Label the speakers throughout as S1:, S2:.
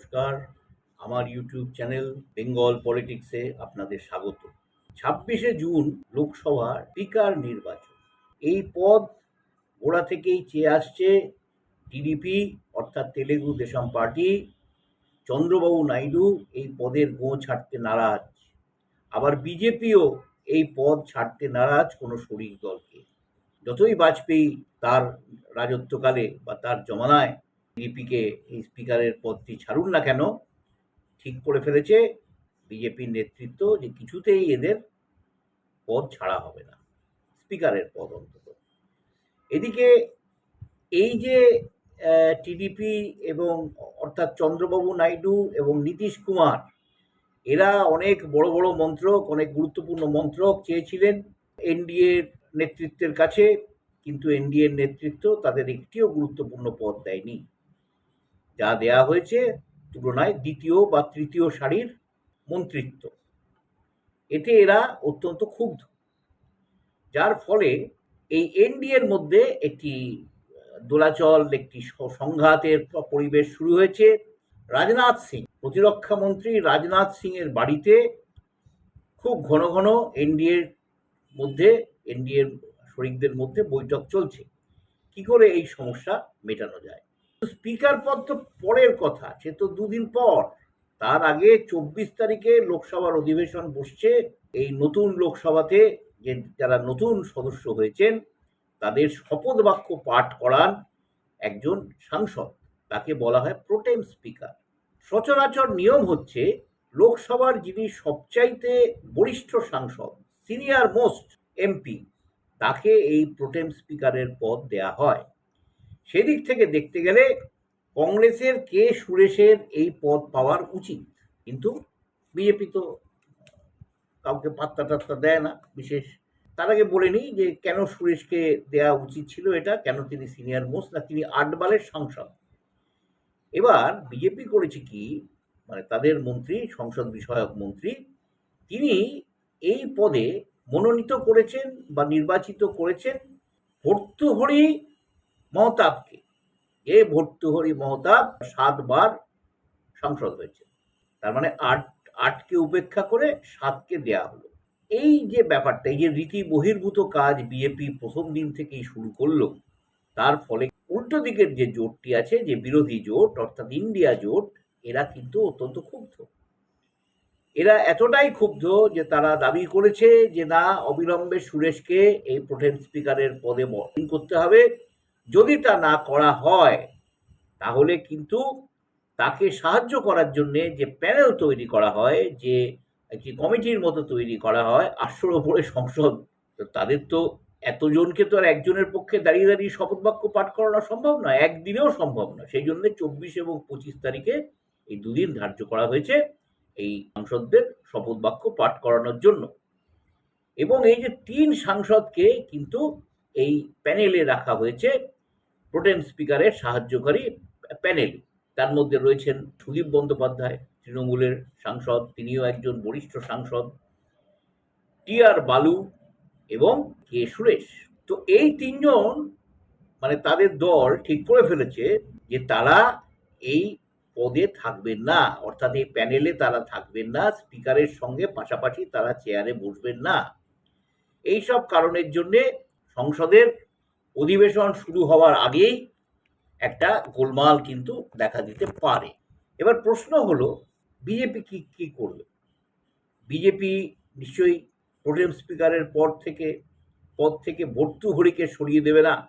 S1: নমস্কার। আমার YouTube channel Bengal পলিটিক্সে আপনাদের স্বাগত। ছাব্বিশে জুন লোকসভার স্পিকার নির্বাচন। এই পদ গোড়া থেকেই চেয়ে আসছে টিডিপি, অর্থাৎ তেলেগু দেশম পার্টি। চন্দ্রবাবু নাইডু এই পদের গোঁ ছাড়তে নারাজ। আবার বিজেপিও এই পদ ছাড়তে নারাজ কোনো শরিক দলকে। যতই বাজপেয়ী তার রাজত্বকালে বা তার জমানায় টিডিপিকে এই স্পিকারের পদটি ছাড়ুন না কেন, ঠিক করে ফেলেছে বিজেপির নেতৃত্ব যে কিছুতেই এদের পদ ছাড়া হবে না, স্পিকারের পদ অন্তত। এদিকে এই যে টিডিপি এবং অর্থাৎ চন্দ্রবাবু নাইডু এবং নীতিশ কুমার, এরা অনেক বড় বড় মন্ত্রক, অনেক গুরুত্বপূর্ণ মন্ত্রক চেয়েছিলেন এনডিএর নেতৃত্বের কাছে, কিন্তু এনডিএর নেতৃত্ব তাদের একটিও গুরুত্বপূর্ণ পদ দেয়নি। যা দেয়া হয়েছে তুলনায় দ্বিতীয় বা তৃতীয় সারির মন্ত্রিত্ব। এতে এরা অত্যন্ত ক্ষুব্ধ। যার ফলে এই এনডিএর মধ্যে একটি দোলাচল, একটি সংঘাতের পরিবেশ শুরু হয়েছে রাজনাথ সিং। প্রতিরক্ষা মন্ত্রী রাজনাথ সিং এর বাড়িতে খুব ঘন ঘন এনডিএর মধ্যে এনডিএর শরিকদের মধ্যে বৈঠক চলছে। কি করে এই সমস্যা মেটানো যায়? স্পিকার পদ তো পরের কথা, সে তো দুদিন পর। তার আগে চব্বিশ তারিখে লোকসভার অধিবেশন বসছে, এই নতুন লোকসভাতে যে যারা নতুন সদস্য হয়েছেন, তাদের শপথ বাক্য পাঠ করান একজন সাংসদ, তাকে বলা হয় প্রোটেম স্পিকার। সচরাচর নিয়ম হচ্ছে, লোকসভার যিনি সবচাইতে বরিষ্ঠ সাংসদ, সিনিয়র মোস্ট এমপি, তাকে এই প্রোটেম স্পিকারের পদ দেয়া হয়। সেদিক থেকে দেখতে গেলে কংগ্রেসের কে সুরেশের এই পদ পাওয়ার উচিত। কিন্তু বিজেপি তো কাউকে পাত্তা টাত্তা দেয় না বিশেষ। তার আগে বলে নিই যে কেন সুরেশকে দেওয়া উচিত ছিল এটা, কেন তিনি সিনিয়র মোস্ট না, তিনি আটবালের সাংসদ। এবার বিজেপি করেছে কি মানে তাদের মন্ত্রী, সংসদ বিষয়ক মন্ত্রী, তিনি এই পদে মনোনীত করেছেন বা নির্বাচিত করেছেন ভর্তুহরি মহতাবকে এ ভর্তুহরি মহতাব সাতবার সাংসদ হয়েছে। তার মানে আট, আটকে উপেক্ষা করে সাতকে দেয়া হলো। এই যে ব্যাপারটা, এই যে রীতি বহির্ভূত কাজ বিজেপি প্রথম দিন থেকেই শুরু করল, তার ফলে উল্টো দিকের যে জোটটি আছে, যে বিরোধী জোট, অর্থাৎ ইন্ডিয়া জোট, এরা কিন্তু অত্যন্ত ক্ষুব্ধ। এরা এতটাই ক্ষুব্ধ যে তারা দাবি করেছে যে না, অবিলম্বে সুরেশকে এই প্রোটেম স্পিকারের পদে করতে হবে। যদি তা না করা হয়, তাহলে কিন্তু তাকে সাহায্য করার জন্য যে প্যানেল তৈরি করা হয়, যে একটি কমিটির মতো তৈরি করা হয়, আটশোর ওপরে সংসদ তাদের তো এতজনকে তো আর একজনের পক্ষে দাঁড়িয়ে দাঁড়িয়ে শপথ বাক্য পাঠ করানো সম্ভব নয়, একদিনেও সম্ভব নয়। সেই জন্য চব্বিশ এবং পঁচিশ তারিখে এই দুদিন ধার্য করা হয়েছে এই সাংসদদের শপথ বাক্য পাঠ করানোর জন্য। এবং এই যে তিন সাংসদকে কিন্তু এই প্যানেলে রাখা হয়েছে প্রোটেম স্পিকারের সাহায্যকারী প্যানেল। তার মধ্যে রয়েছেন সুদীপ বন্দ্যোপাধ্যায়, তৃণমূলের সাংসদ, তিনিও একজন বরিষ্ঠ সাংসদ টি আর বালু এবং কে সুরেশ। তো এই তিনজন মানে তাদের দল ঠিক করে ফেলেছে যে তারা এই পদে থাকবেন না, অর্থাৎ এই প্যানেলে তারা থাকবেন না, স্পিকারের সঙ্গে পাশাপাশি তারা চেয়ারে বসবেন না। এই সব কারণের জন্যে সংসদের অধিবেশন শুরু হওয়ার আগেই একটা গোলমাল কিন্তু দেখা দিতে পারে। এবার প্রশ্ন হলো, বিজেপি কি কি করবে? বিজেপি নিশ্চয়ই প্রোটেম স্পিকারের পর থেকে, পদ থেকে ভর্তুহরিকে সরিয়ে দেবে না।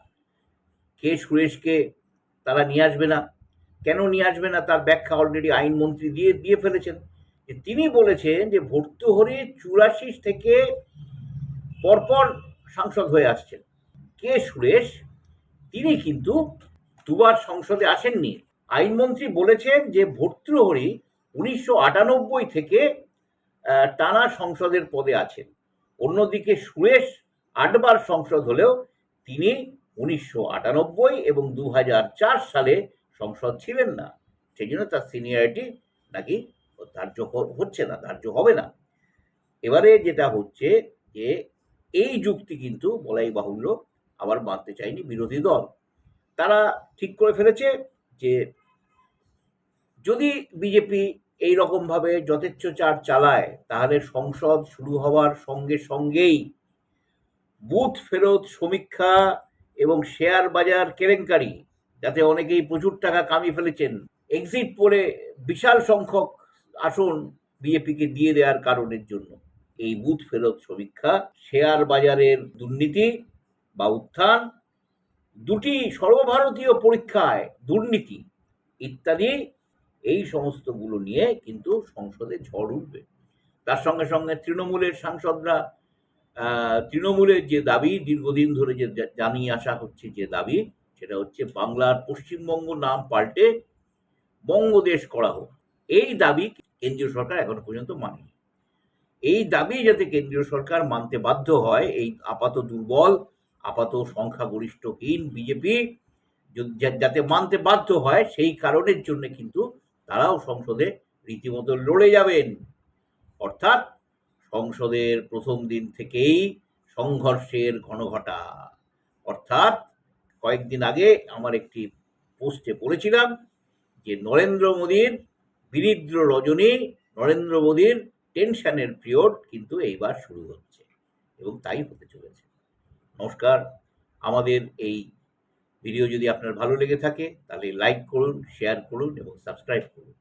S1: কে সুরেশকে তারা নিয়ে আসবে না? কেন নিয়ে আসবে না? তার ব্যাখ্যা অলরেডি আইনমন্ত্রী দিয়ে দিয়ে ফেলেছেন। যে তিনি বলেছেন যে ভর্তুহরি চুরাশি থেকে পরপর সাংসদ হয়ে আসছেন। কে সুরেশ? তিনি কিন্তু দুবার সংসদে আসেননি। আইনমন্ত্রী বলেছেন যে ভর্তৃহরি উনিশশো আটানব্বই থেকে টানা সংসদের পদে আছেন। অন্যদিকে সুরেশ আটবার সংসদ হলেও তিনি উনিশশো আটানব্বই এবং দু সালে সংসদ ছিলেন না। সেই জন্য তার সিনিয়রিটি নাকি ধার্য হচ্ছে না, ধার্য হবে না। এবারে যেটা হচ্ছে যে এই যুক্তি কিন্তু বলাই বাহুল্য আবার মানতে চায়নি বিরোধী দল। তারা ঠিক করে ফেলেছে যে যদি বিজেপি এই রকমভাবে যথেচ্ছচার চালায়, তাহলে সংসদ শুরু হওয়ার সঙ্গে সঙ্গেই বুথ ফেরত সমীক্ষা এবং শেয়ার বাজার কেলেঙ্কারি, যাতে অনেকেই প্রচুর টাকা কামিয়ে ফেলেছেন এক্সিট পরে বিশাল সংখ্যক আসন বিজেপিকে দিয়ে দেওয়ার কারণের জন্য। এই বুথ ফেরত সমীক্ষা, শেয়ার বাজারের দুর্নীতি বা উত্থান, দুটি সর্বভারতীয় পরীক্ষায় দুর্নীতি ইত্যাদি, এই সমস্তগুলো নিয়ে কিন্তু সংসদে ঝড় উঠবে। তার সঙ্গে সঙ্গে তৃণমূলের সাংসদরা তৃণমূলের যে দাবি, দীর্ঘদিন ধরে যে জানিয়ে আসা হচ্ছে যে দাবি, সেটা হচ্ছে বাংলার পশ্চিমবঙ্গ নাম পাল্টে বঙ্গদেশ করা হোক। এই দাবি কেন্দ্রীয় সরকার এখনও পর্যন্ত মানেনি। এই দাবি যাতে কেন্দ্রীয় সরকার মানতে বাধ্য হয়, এই আপাত দুর্বল আপাত সংখ্যাগরিষ্ঠহীন বিজেপি যাতে মানতে বাধ্য হয়, সেই কারণের জন্য কিন্তু তারাও সংসদে রীতিমতো লড়ে যাবেন। অর্থাৎ সংসদের প্রথম দিন থেকেই সংঘর্ষের ঘনঘটা। অর্থাৎ কয়েকদিন আগে আমার একটি পোস্টে বলেছিলাম যে, নরেন্দ্র মোদীর বিরিদ্র রজনী, নরেন্দ্র মোদীর টেনশনের পিরিয়ড কিন্তু এইবার শুরু হচ্ছে এবং তাই হতে চলেছে। নমস্কার। আমাদের এই ভিডিও যদি আপনার ভালো লেগে থাকে, তাহলে লাইক করুন শেয়ার করুন এবং সাবস্ক্রাইব করুন।